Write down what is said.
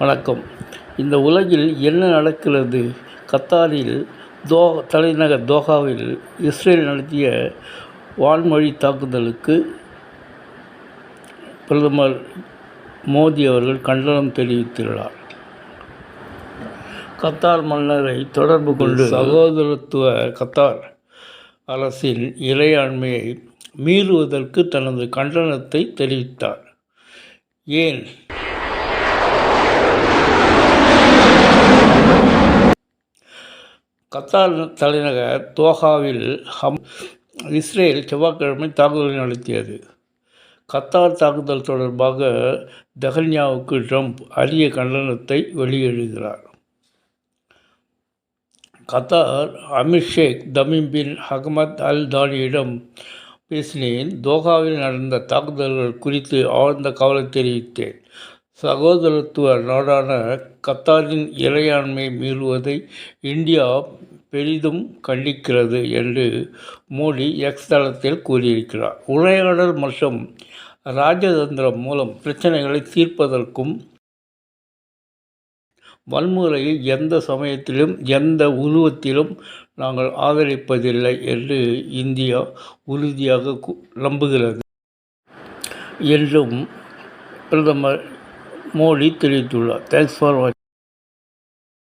வணக்கம். இந்த உலகில் என்ன நடக்கிறது? கத்தாரில் தோ தலைநகர் தோஹாவில் இஸ்ரேல் நடத்திய வான்மொழி தாக்குதலுக்கு பிரதமர் மோடி அவர்கள் கண்டனம் தெரிவித்துள்ளார். கத்தார் மன்னரை தொடர்பு கொண்டு சகோதரத்துவ கத்தார் அரசின் இறையாண்மையை மீறுவதற்கு தனது கண்டனத்தை தெரிவித்தார். ஏன்? கத்தார் தலைநகர் தோஹாவில் ஹம் இஸ்ரேல் செவ்வாய்க்கிழமை தாக்குதல் நடத்தியது. கத்தார் தாக்குதல் தொடர்பாக தஹன்யாவுக்கு ட்ரம்ப் அரிய கண்டனத்தை வெளியிடுகிறார். Qatar Amir Sheikh Tamim bin Hamad Al தானியிடம் பேசினேன் தோஹாவில் நடந்த தாக்குதல்கள் குறித்து ஆழ்ந்த கவலை தெரிவித்தேன். சகோதரத்துவ நாடான கத்தாரின் இறையாண்மை மீறுவதை இந்தியா பெரிதும் கண்டிக்கிறது என்று மோடி எக்ஸ் தளத்தில் கூறியிருக்கிறார். உரையாடல் மற்றும் ராஜதந்திரம் மூலம் பிரச்சனைகளை தீர்ப்பதற்கும் வன்முறையை எந்த சமயத்திலும் எந்த உருவத்திலும் நாங்கள் ஆதரிப்பதில்லை என்று இந்தியா உறுதியாக நம்புகிறது. என்றும் பிரதமர் மோடி தெரிவித்துள்ளார். தேங்க்ஸ் ஃபார் வாட்சிங்